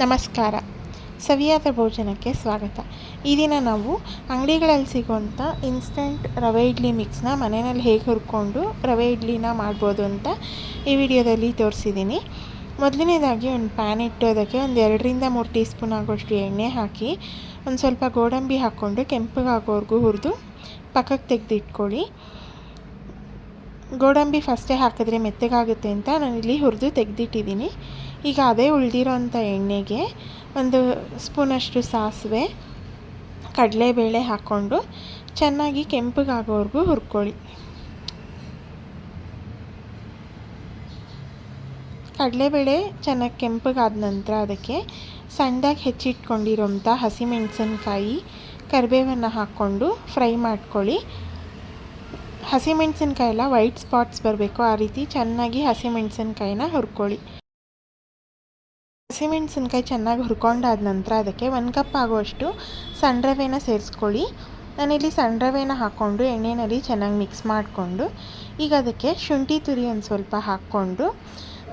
ನಮಸ್ಕಾರ. ಸವಿಯಾದ ಭೋಜನಕ್ಕೆ ಸ್ವಾಗತ. ಈ ದಿನ ನಾವು ಅಂಗಡಿಗಳಲ್ಲಿ ಸಿಗುವಂಥ ಇನ್ಸ್ಟೆಂಟ್ ರವೆ ಇಡ್ಲಿ ಮಿಕ್ಸ್ನ ಮನೆಯಲ್ಲಿ ಹೇಗೆ ಹುರ್ಕೊಂಡು ರವೆ ಇಡ್ಲಿನ ಮಾಡ್ಬೋದು ಅಂತ ಈ ವಿಡಿಯೋದಲ್ಲಿ ತೋರಿಸಿದ್ದೀನಿ. ಮೊದಲನೇದಾಗಿ ಒಂದು ಪ್ಯಾನ್ ಇಟ್ಟು ಅದಕ್ಕೆ ಒಂದು ಎರಡರಿಂದ ಮೂರು ಟೀ ಸ್ಪೂನ್ ಆಗೋಷ್ಟು ಎಣ್ಣೆ ಹಾಕಿ ಒಂದು ಸ್ವಲ್ಪ ಗೋಡಂಬಿ ಹಾಕ್ಕೊಂಡು ಕೆಂಪಗಾಗೋವರೆಗೂ ಹುರಿದು ಪಕ್ಕಕ್ಕೆ ತೆಗೆದಿಟ್ಕೊಳ್ಳಿ. ಗೋಡಂಬಿ ಫಸ್ಟೇ ಹಾಕಿದ್ರೆ ಮೆತ್ತಗಾಗುತ್ತೆ ಅಂತ ನಾನು ಇಲ್ಲಿ ಹುರಿದು ತೆಗೆದಿಟ್ಟಿದ್ದೀನಿ. ಈಗ ಅದೇ ಉಳಿದಿರೋ ಅಂಥ ಎಣ್ಣೆಗೆ ಒಂದು ಸ್ಪೂನಷ್ಟು ಸಾಸಿವೆ, ಕಡಲೆಬೇಳೆ ಹಾಕ್ಕೊಂಡು ಚೆನ್ನಾಗಿ ಕೆಂಪಗಾಗೋವರೆಗೂ ಹುರ್ಕೊಳ್ಳಿ. ಕಡಲೆಬೇಳೆ ಚೆನ್ನಾಗಿ ಕೆಂಪಗಾದ ನಂತರ ಅದಕ್ಕೆ ಸಣ್ಣದಾಗಿ ಹೆಚ್ಚಿಟ್ಕೊಂಡಿರೋಂಥ ಹಸಿಮೆಣಸಿನ್ಕಾಯಿ, ಕರಿಬೇವನ್ನು ಹಾಕ್ಕೊಂಡು ಫ್ರೈ ಮಾಡ್ಕೊಳ್ಳಿ. ಹಸಿಮೆಣಸಿನ್ಕಾಯಿ ಎಲ್ಲ ವೈಟ್ ಸ್ಪಾಟ್ಸ್ ಬರಬೇಕು, ಆ ರೀತಿ ಚೆನ್ನಾಗಿ ಹಸಿಮೆಣಸಿನ್ಕಾಯಿನ ಹುರ್ಕೊಳ್ಳಿ. ಹಸಿಮೆಣಸಿನ್ಕಾಯಿ ಚೆನ್ನಾಗಿ ಹುರ್ಕೊಂಡಾದ ನಂತರ ಅದಕ್ಕೆ ಒಂದು ಕಪ್ ಆಗುವಷ್ಟು ಸಣ್ಣ ರವೆನ ಸೇರಿಸ್ಕೊಳ್ಳಿ. ನಾನಿಲ್ಲಿ ಸಣ್ಣ ರವೆನ ಹಾಕ್ಕೊಂಡು ಎಣ್ಣೆಯಲ್ಲಿ ಚೆನ್ನಾಗಿ ಮಿಕ್ಸ್ ಮಾಡಿಕೊಂಡು ಈಗ ಅದಕ್ಕೆ ಶುಂಠಿ ತುರಿ ಒಂದು ಸ್ವಲ್ಪ ಹಾಕ್ಕೊಂಡು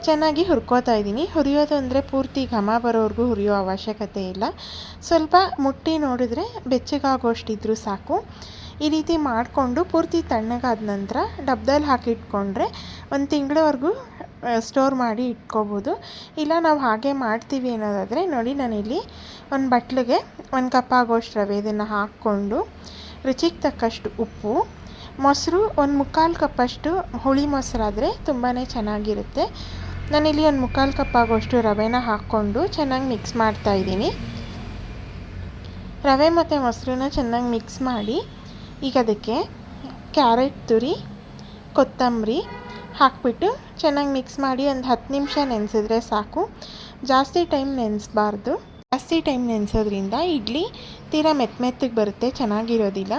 ಚೆನ್ನಾಗಿ ಹುರ್ಕೋತಾ ಇದ್ದೀನಿ. ಹುರಿಯೋದು ಅಂದರೆ ಪೂರ್ತಿ ಘಮ ಬರೋವರೆಗೂ ಹುರಿಯೋ ಅವಶ್ಯಕತೆ ಇಲ್ಲ. ಸ್ವಲ್ಪ ಮುಟ್ಟಿ ನೋಡಿದ್ರೆ ಬೆಚ್ಚಗಾಗೋಷ್ಟಿದ್ರೂ ಸಾಕು. ಈ ರೀತಿ ಮಾಡಿಕೊಂಡು ಪೂರ್ತಿ ತಣ್ಣಗಾದ ನಂತರ ಡಬ್ದಲ್ಲಿ ಹಾಕಿಟ್ಕೊಂಡ್ರೆ ಒಂದು ತಿಂಗಳವರೆಗೂ ಸ್ಟೋರ್ ಮಾಡಿ ಇಟ್ಕೋಬೋದು. ಇಲ್ಲ, ನಾವು ಹಾಗೆ ಮಾಡ್ತೀವಿ ಅನ್ನೋದಾದರೆ, ನೋಡಿ ನಾನಿಲ್ಲಿ ಒಂದು ಬಟ್ಲಿಗೆ ಒಂದು ಕಪ್ ಆಗೋಷ್ಟು ರವೆ ಇದನ್ನು ಹಾಕ್ಕೊಂಡು, ರುಚಿಗೆ ತಕ್ಕಷ್ಟು ಉಪ್ಪು, ಮೊಸರು ಒಂದು ಮುಕ್ಕಾಲು ಕಪ್ಪಷ್ಟು ಹುಳಿ ಮೊಸರಾದರೆ ತುಂಬಾ ಚೆನ್ನಾಗಿರುತ್ತೆ. ನಾನಿಲ್ಲಿ ಒಂದು ಮುಕ್ಕಾಲು ಕಪ್ ಆಗೋಷ್ಟು ರವೆನ ಹಾಕ್ಕೊಂಡು ಚೆನ್ನಾಗಿ ಮಿಕ್ಸ್ ಮಾಡ್ತಾಯಿದ್ದೀನಿ ರವೆ ಮತ್ತು ಮೊಸರನ್ನ ಚೆನ್ನಾಗಿ ಮಿಕ್ಸ್ ಮಾಡಿ, ಈಗ ಅದಕ್ಕೆ ಕ್ಯಾರೆಟ್ ತುರಿ, ಕೊತ್ತಂಬರಿ ಹಾಕ್ಬಿಟ್ಟು ಚೆನ್ನಾಗಿ ಮಿಕ್ಸ್ ಮಾಡಿ ಒಂದು ಹತ್ತು ನಿಮಿಷ ನೆನೆಸಿದ್ರೆ ಸಾಕು. ಜಾಸ್ತಿ ಟೈಮ್ ನೆನೆಸ್ಬಾರ್ದು. ಜಾಸ್ತಿ ಟೈಮ್ ನೆನೆಸೋದ್ರಿಂದ ಇಡ್ಲಿ ತೀರಾ ಮೆತ್ತ ಮೆತ್ತಗೆ ಬರುತ್ತೆ, ಚೆನ್ನಾಗಿರೋದಿಲ್ಲ.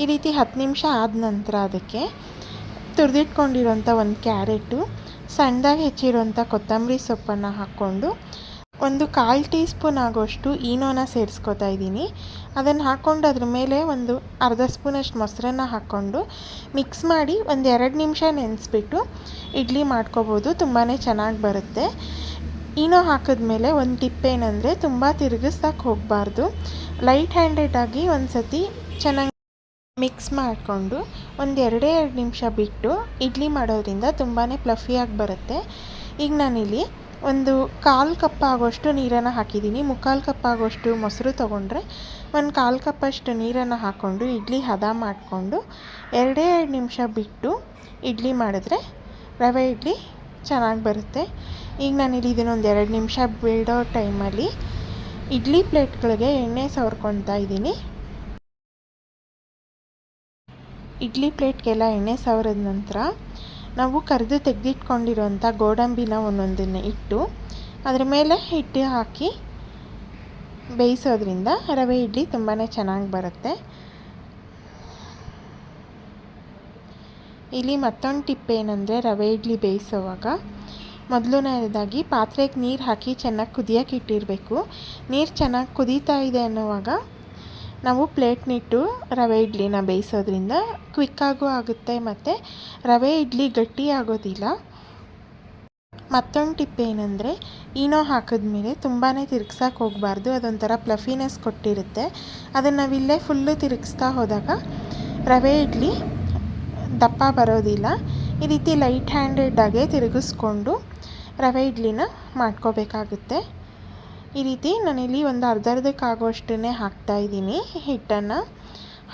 ಈ ರೀತಿ ಹತ್ತು ನಿಮಿಷ ಆದ ನಂತರ ಅದಕ್ಕೆ ತುರಿದಿಟ್ಕೊಂಡಿರೋಂಥ ಒಂದು ಕ್ಯಾರೆಟು, ಸಣ್ಣದಾಗಿ ಹೆಚ್ಚಿರುವಂಥ ಕೊತ್ತಂಬರಿ ಸೊಪ್ಪನ್ನು ಹಾಕ್ಕೊಂಡು ಒಂದು ಕಾಲು ಟೀ ಸ್ಪೂನ್ ಆಗೋಷ್ಟು ಈನೋನ ಸೇರಿಸ್ಕೊತಾ ಇದ್ದೀನಿ. ಅದನ್ನು ಹಾಕ್ಕೊಂಡು ಅದ್ರ ಮೇಲೆ ಒಂದು ಅರ್ಧ ಸ್ಪೂನಷ್ಟು ಮೊಸರನ್ನ ಹಾಕ್ಕೊಂಡು ಮಿಕ್ಸ್ ಮಾಡಿ ಒಂದು ಎರಡು ನಿಮಿಷ ನೆನೆಸ್ಬಿಟ್ಟು ಇಡ್ಲಿ ಮಾಡ್ಕೋಬೋದು ತುಂಬಾ ಚೆನ್ನಾಗಿ ಬರುತ್ತೆ. ಈನೋ ಹಾಕಿದ್ಮೇಲೆ ಒಂದು ಟಿಪ್ ಏನಂದರೆ ತುಂಬ ತಿರುಗಿಸ್ದಕ್ಕೆ ಹೋಗಬಾರ್ದು. ಲೈಟ್ ಹ್ಯಾಂಡೆಡಾಗಿ ಒಂದು ಸತಿ ಚೆನ್ನಾಗಿ ಮಿಕ್ಸ್ ಮಾಡಿಕೊಂಡು ಒಂದು ಎರಡೇ ಎರಡು ನಿಮಿಷ ಬಿಟ್ಟು ಇಡ್ಲಿ ಮಾಡೋದ್ರಿಂದ ತುಂಬಾ ಪ್ಲಫಿಯಾಗಿ ಬರುತ್ತೆ. ಈಗ ನಾನಿಲ್ಲಿ ಒಂದು ಕಾಲು ಕಪ್ ಆಗೋಷ್ಟು ನೀರನ್ನು ಹಾಕಿದ್ದೀನಿ. ಮುಕ್ಕಾಲು ಕಪ್ ಆಗೋಷ್ಟು ಮೊಸರು ತೊಗೊಂಡ್ರೆ ಒಂದು ಕಾಲು ಕಪ್ಪಷ್ಟು ನೀರನ್ನು ಹಾಕ್ಕೊಂಡು ಇಡ್ಲಿ ಹದ ಮಾಡಿಕೊಂಡು ಎರಡೇ ಎರಡು ನಿಮಿಷ ಬಿಟ್ಟು ಇಡ್ಲಿ ಮಾಡಿದ್ರೆ ರವೆ ಇಡ್ಲಿ ಚೆನ್ನಾಗಿ ಬರುತ್ತೆ. ಈಗ ನಾನಿಲ್ಲಿ ಇದನ್ನೊಂದು ಎರಡು ನಿಮಿಷ ಬಿಡೋ ಟೈಮಲ್ಲಿ ಇಡ್ಲಿ ಪ್ಲೇಟ್ಗಳಿಗೆ ಎಣ್ಣೆ ಸವರ್ಕೊತಾ ಇದ್ದೀನಿ. ಇಡ್ಲಿ ಪ್ಲೇಟ್ಗೆಲ್ಲ ಎಣ್ಣೆ ಸವರಿದ ನಂತರ ನಾವು ಕರೆದು ತೆಗೆದಿಟ್ಕೊಂಡಿರೋಂಥ ಗೋಡಂಬಿನ ಒಂದೊಂದನ್ನು ಇಟ್ಟು ಅದರ ಮೇಲೆ ಹಿಟ್ಟು ಹಾಕಿ ಬೇಯಿಸೋದ್ರಿಂದ ರವೆ ಇಡ್ಲಿ ತುಂಬಾ ಚೆನ್ನಾಗಿ ಬರುತ್ತೆ. ಇಲ್ಲಿ ಮತ್ತೊಂದು ಟಿಪ್ ಏನಂದರೆ ರವೆ ಇಡ್ಲಿ ಬೇಯಿಸೋವಾಗ ಮೊದಲನೇದಾಗಿ ಪಾತ್ರೆಗೆ ನೀರು ಹಾಕಿ ಚೆನ್ನಾಗಿ ಕುದಿಯೋಕೆ ಇಟ್ಟಿರಬೇಕು. ನೀರು ಚೆನ್ನಾಗಿ ಕುದೀತಾ ಇದೆ ಅನ್ನೋವಾಗ ನಾವು ಪ್ಲೇಟ್ನಿಟ್ಟು ರವೆ ಇಡ್ಲಿನ ಬೇಯಿಸೋದ್ರಿಂದ ಕ್ವಿಕ್ಕಾಗೂ ಆಗುತ್ತೆ ಮತ್ತು ರವೆ ಇಡ್ಲಿ ಗಟ್ಟಿ ಆಗೋದಿಲ್ಲ. ಮತ್ತೊಂದು ಟಿಪ್ ಏನಂದರೆ ಈನೋ ಹಾಕಿದ್ಮೇಲೆ ತುಂಬಾ ತಿರುಗ್ಸೋಕೆ ಹೋಗಬಾರ್ದು, ಅದೊಂಥರ ಪ್ಲಫಿನೆಸ್ ಕೊಟ್ಟಿರುತ್ತೆ. ಅದನ್ನು ನಾವಿಲ್ಲೇ ಫುಲ್ಲು ತಿರುಗಿಸ್ತಾ ಹೋದಾಗ ರವೆ ಇಡ್ಲಿ ದಪ್ಪ ಬರೋದಿಲ್ಲ. ಈ ರೀತಿ ಲೈಟ್ ಹ್ಯಾಂಡೆಡಾಗೆ ತಿರುಗಿಸ್ಕೊಂಡು ರವೆ ಇಡ್ಲಿನ ಮಾಡ್ಕೋಬೇಕಾಗುತ್ತೆ. ಈ ರೀತಿ ನಾನಿಲ್ಲಿ ಒಂದು ಅರ್ಧ ಅರ್ಧಕ್ಕಾಗೋಷ್ಟನ್ನೇ ಹಾಕ್ತಾ ಇದ್ದೀನಿ ಹಿಟ್ಟನ್ನು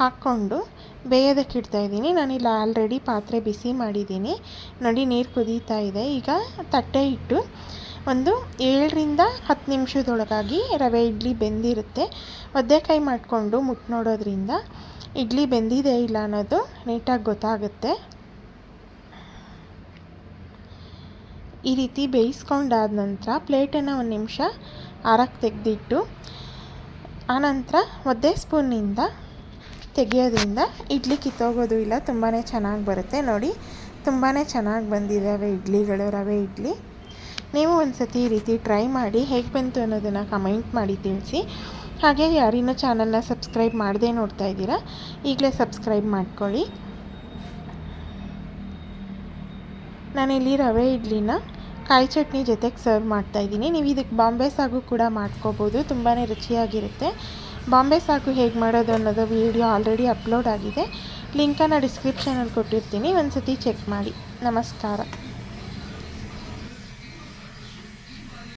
ಹಾಕ್ಕೊಂಡು ಬೇಯೋದಕ್ಕೆ ಇಡ್ತಾಯಿದ್ದೀನಿ ನಾನಿಲ್ಲಿ ಆಲ್ರೆಡಿ ಪಾತ್ರೆ ಬಿಸಿ ಮಾಡಿದ್ದೀನಿ. ನೋಡಿ, ನೀರು ಕುದೀತಾ ಇದೆ. ಈಗ ತಟ್ಟೆ ಇಟ್ಟು ಒಂದು ಏಳರಿಂದ ಹತ್ತು ನಿಮಿಷದೊಳಗಾಗಿ ರವೆ, ಇಡ್ಲಿ ಬೆಂದಿರುತ್ತೆ. ಒದ್ದೆಕಾಯಿ ಮಾಡಿಕೊಂಡು ಮುಟ್ಟು ನೋಡೋದ್ರಿಂದ ಇಡ್ಲಿ ಬೆಂದಿದೆ ಇಲ್ಲ ಅನ್ನೋದು ನೀಟಾಗಿ ಗೊತ್ತಾಗುತ್ತೆ. ಈ ರೀತಿ ಬೇಯಿಸ್ಕೊಂಡಾದ ನಂತರ ಪ್ಲೇಟನ್ನು ಒಂದು ನಿಮಿಷ ಆರಕ್ಕೆ ತೆಗೆದಿಟ್ಟು, ಆನಂತರ ಒದ್ದೆ ಸ್ಪೂನಿಂದ ತೆಗೆಯೋದ್ರಿಂದ ಇಡ್ಲಿ ಕಿತ್ತೋಗೋದು ಇಲ್ಲ ತುಂಬಾ ಚೆನ್ನಾಗಿ ಬರುತ್ತೆ. ನೋಡಿ ತುಂಬಾ ಚೆನ್ನಾಗಿ ಬಂದಿದ್ದಾವೆ ಇಡ್ಲಿಗಳು, ರವೆ ಇಡ್ಲಿ. ನೀವು ಒಂದು ಸತಿ ಈ ರೀತಿ ಟ್ರೈ ಮಾಡಿ, ಹೇಗೆ ಬಂತು ಅನ್ನೋದನ್ನು ಕಮೆಂಟ್ ಮಾಡಿ ತಿಳಿಸಿ. ಹಾಗೆ ಯಾರಿನ್ನೂ ಚಾನಲ್ನ ಸಬ್ಸ್ಕ್ರೈಬ್ ಮಾಡದೇ ನೋಡ್ತಾ ಇದ್ದೀರಾ, ಈಗಲೇ ಸಬ್ಸ್ಕ್ರೈಬ್ ಮಾಡ್ಕೊಳ್ಳಿ. ನಾನಿಲ್ಲಿ ರವೆ ಇಡ್ಲಿನ ಕಾಯಿ ಚಟ್ನಿ ಜೊತೆಗೆ ಸರ್ವ್ ಮಾಡ್ತಾ ಇದ್ದೀನಿ. ನೀವು ಇದಕ್ಕೆ ಬಾಂಬೆ ಸಾಗು ಕೂಡ ಮಾಡ್ಕೋಬೋದು. ತುಂಬಾ ರುಚಿಯಾಗಿರುತ್ತೆ. ಬಾಂಬೆ ಸಾಗು ಹೇಗೆ ಮಾಡೋದು ಅನ್ನೋದು ವಿಡಿಯೋ ಆಲ್ರೆಡಿ ಅಪ್ಲೋಡ್ ಆಗಿದೆ. ಲಿಂಕನ್ನು ಡಿಸ್ಕ್ರಿಪ್ಷನಲ್ಲಿ ಕೊಟ್ಟಿರ್ತೀನಿ. ಒಂದು ಸತಿ ಚೆಕ್ ಮಾಡಿ. ನಮಸ್ಕಾರ.